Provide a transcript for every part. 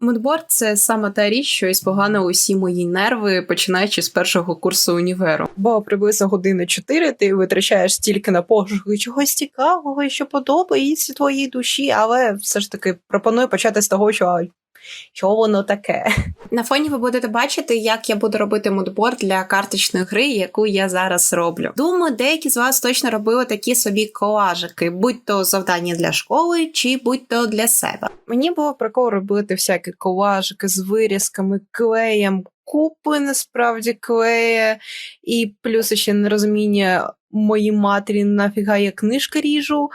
Мудборд це саме та річ, що іспогана усі мої нерви, починаючи з першого курсу універу. Бо приблизно години чотири ти витрачаєш стільки на пошуки чогось цікавого, що подобається твоїй душі, але все ж таки пропоную почати з того, що, що воно таке. На фоні ви будете бачити, як я буду робити мудборд для карточної гри, яку я зараз роблю. Думаю, деякі з вас точно робили такі собі колажики, будь то завдання для школи, чи будь то для себе. Мені було прикол робити всякі колажики з вирізками, клеєм, купи насправді клея, і плюс ще нерозуміння моїй матері нафіга я книжки ріжу.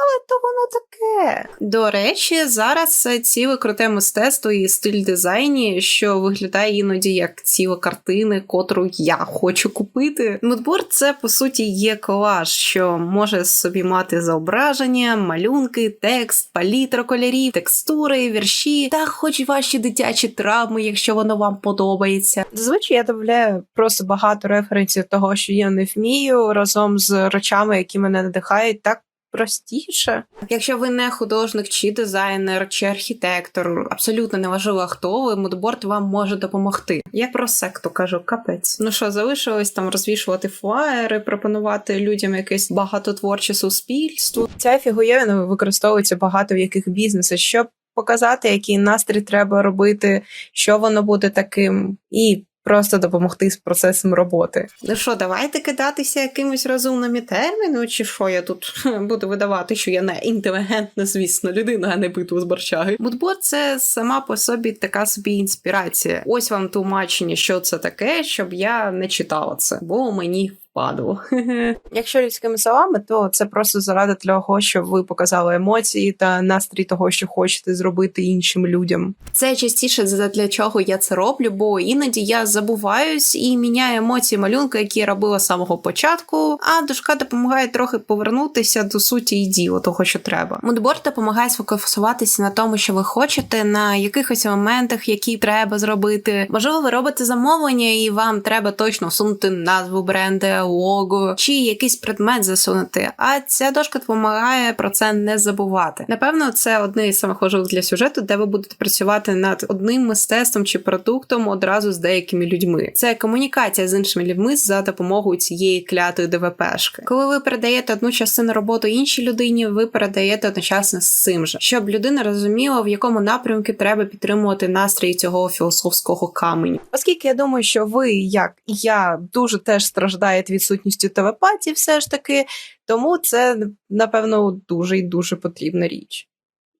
Але то воно таке. До речі, зараз ціле круте мистецтво і стиль дизайні, що виглядає іноді як ціла картини, котру я хочу купити. Мудборд це по суті є колаж, що може собі мати зображення, малюнки, текст, палітра кольорів, текстури, вірші та хоч ваші дитячі травми, якщо воно вам подобається. Зазвичай я додаю просто багато референсів того, що я не вмію, разом з речами, які мене надихають, так простіше. Якщо ви не художник, чи дизайнер, чи архітектор, абсолютно неважливо хто ви, мудборд вам може допомогти. Я про секту кажу, капець. Ну що, залишилось там розвішувати флаєри, пропонувати людям якесь багатотворче суспільство. Ця фігуєвина використовується багато в яких бізнесах, щоб показати, який настрій треба робити, що воно буде таким, і просто допомогти з процесом роботи. Ну що, давайте кидатися якимось розумними термінами, чи що я тут буду видавати, що я не інтелігентна, звісно, людина, а не биту з борчаги. Мудборд це сама по собі така собі інспірація. Ось вам тлумачення, що це таке, щоб я не читала це, бо мені впадло. Якщо людськими словами, то це просто заради того, щоб ви показали емоції та настрій того, що хочете зробити іншим людям. Це частіше для чого я це роблю, бо іноді я забуваюсь і міняю емоції малюнка, які я робила з самого початку. А дошка допомагає трохи повернутися до суті і ділу того, що треба. Мудборд допомагає сфокусуватися на тому, що ви хочете, на якихось моментах, які треба зробити. Можливо, ви робите замовлення, і вам треба точно всунути назву бренду, лого чи якийсь предмет засунути. А ця дошка допомагає про це не забувати. Напевно, це одне із самих важливих для сюжету, де ви будете працювати над одним мистецтвом чи продуктом одразу з деякими людьми. Це комунікація з іншими людьми за допомогою цієї клятої ДВПшки. Коли ви передаєте одну частину роботи іншій людині, ви передаєте одночасно з цим же, щоб людина розуміла, в якому напрямку треба підтримувати настрій цього філософського каменю. Оскільки я думаю, що ви, як і я, дуже теж страждаєте відсутністю телепатії, все ж таки, тому це, напевно, дуже і дуже потрібна річ.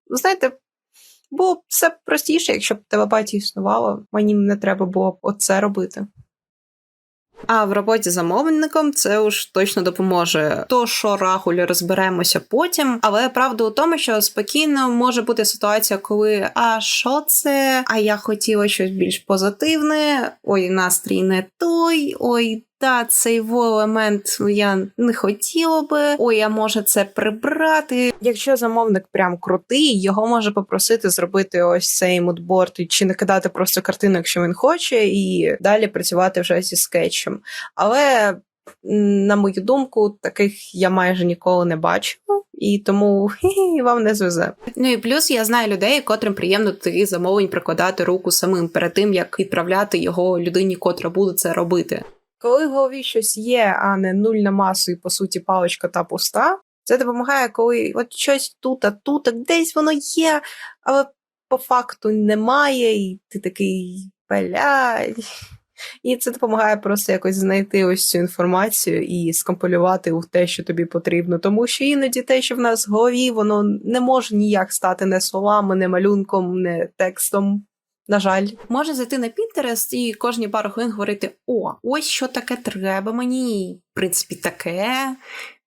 Знаєте, було б все простіше, якщо б телепатія існувала, мені не треба було б оце робити. А в роботі замовником це уж точно допоможе. То що рахулі розберемося потім, але правда у тому, що спокійно може бути ситуація, коли а що це? А я хотіла щось більш позитивне. Ой, настрій не той, ой. Та цей елемент я не хотіла би. Ой, а може це прибрати. Якщо замовник прям крутий, його може попросити зробити ось цей мудборд чи не кидати просто картину, якщо він хоче, і далі працювати вже зі скетчем. Але на мою думку, таких я майже ніколи не бачу. І тому вам не звезе. Ну і плюс я знаю людей, котрим приємно таких замовлень прикладати руку самим перед тим, як відправляти його людині, котра буде це робити. Коли в голові щось є, а не нульна масу, і по суті паличка та пуста, це допомагає, коли от щось тут, а тут, а десь воно є, але по факту немає, і ти такий блядь. І це допомагає просто якось знайти ось цю інформацію і скомпілювати у те, що тобі потрібно. Тому що іноді те, що в нас в голові, воно не може ніяк стати не словами, не малюнком, не текстом. На жаль, може зайти на Pinterest і кожні пару хвилин говорити: о, ось що таке треба мені, в принципі, таке.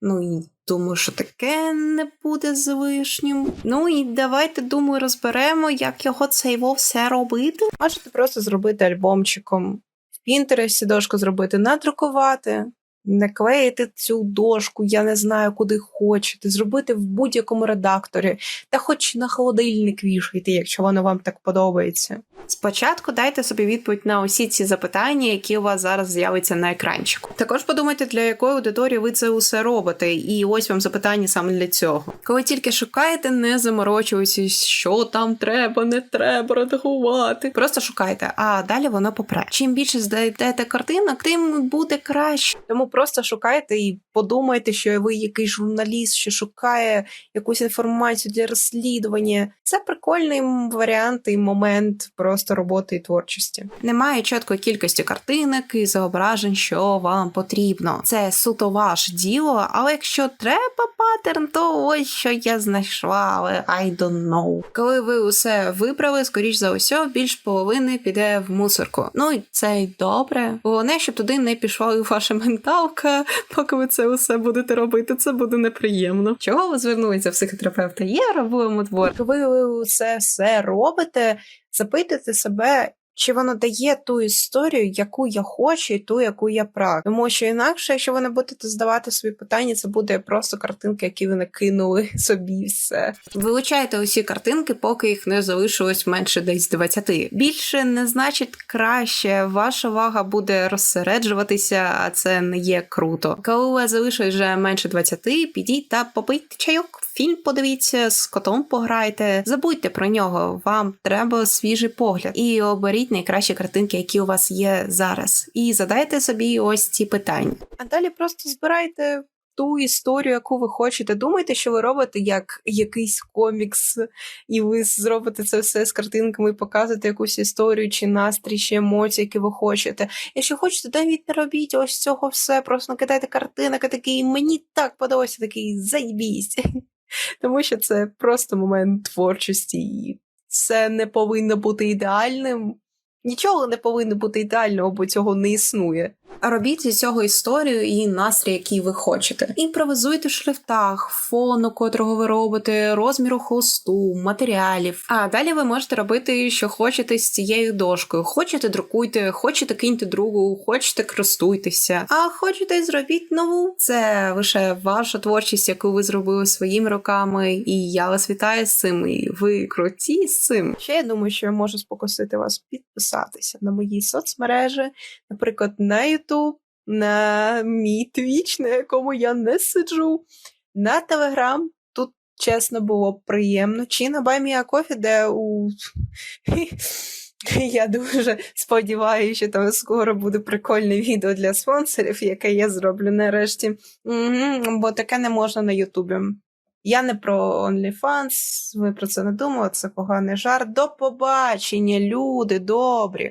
Ну і думаю, що таке не буде звишнім. Ну і давайте, думаю, розберемо, як його цей все робити. Можете просто зробити альбомчиком в Пінтересті, дошку зробити, надрукувати, не клеїти цю дошку, я не знаю, куди хочете, зробити в будь-якому редакторі, та хоч на холодильник вішайте, якщо воно вам так подобається. Спочатку дайте собі відповідь на усі ці запитання, які у вас зараз з'являться на екранчику. Також подумайте, для якої аудиторії ви це усе робите, і ось вам запитання саме для цього. Коли тільки шукаєте, не заморочуйтесь, що там треба, не треба редагувати. Просто шукайте, а далі воно попре. Чим більше знайдете картинок, тим буде краще. Тому просто шукайте і подумайте, що ви якийсь журналіст, що шукає якусь інформацію для розслідування. Це прикольний варіант і момент просто роботи і творчості. Немає чіткої кількості картинок і зображень, що вам потрібно. Це суто ваше діло, але якщо треба паттерн, то ось що я знайшла, але I don't know. Коли ви усе вибрали, скоріш за усе, більш половини піде в мусорку. Ну і це й добре. Головне, щоб туди не пішла і ваша менталка, поки ви це усе будете робити. Це буде неприємно. Чого ви звернулися психотерапевта? Є робимо твор. Коли ви це все робите, запитуйте себе. Чи воно дає ту історію, яку я хочу, і ту, яку я прагну. Тому що інакше, якщо ви не будете задавати собі питання, це буде просто картинки, які ви накинули собі все. Вилучайте усі картинки, поки їх не залишилось менше десь 20. Більше не значить краще. Ваша вага буде розсереджуватися, а це не є круто. Коли у вас залишилось вже менше 20, підіть та попийте чайок. Фільм подивіться, з котом пограйте. Забудьте про нього. Вам треба свіжий погляд. І оберіть найкращі картинки, які у вас є зараз. І задайте собі ось ці питання. А далі просто збирайте ту історію, яку ви хочете. Думайте, що ви робите як якийсь комікс, і ви зробите це все з картинками показуєте якусь історію, чи настрій, чи емоції, які ви хочете. Якщо хочете, навіть не робіть ось цього все, просто накидайте картинок, і такий мені так подобається, такий зайбісь. Тому що це просто момент творчості, і це не повинно бути ідеальним. Нічого не повинно бути ідеального, бо цього не існує. Робіть зі цього історію і настрій, який ви хочете. Імпровизуйте в шрифтах, фону, котрого ви робите, розміру холсту, матеріалів. А далі ви можете робити, що хочете з цією дошкою. Хочете друкуйте, хочете киньте другу, хочете користуйтеся. А хочете зробіть нову. Це лише ваша творчість, яку ви зробили своїми руками. І я вас вітаю з цим. І ви круті з цим. Ще я думаю, що я можу спокусити вас підписатися на мої соцмережі, наприклад, на YouTube, на мій Twitch, на якому я не сиджу, на Telegram. Тут чесно було приємно. Чи на Байміакофі, де у. Я дуже сподіваюся, що там скоро буде прикольне відео для спонсорів, яке я зроблю нарешті. Угу, бо таке не можна на Ютубі. Я не про OnlyFans, ви про це не думали, це поганий жарт. До побачення, люди добрі.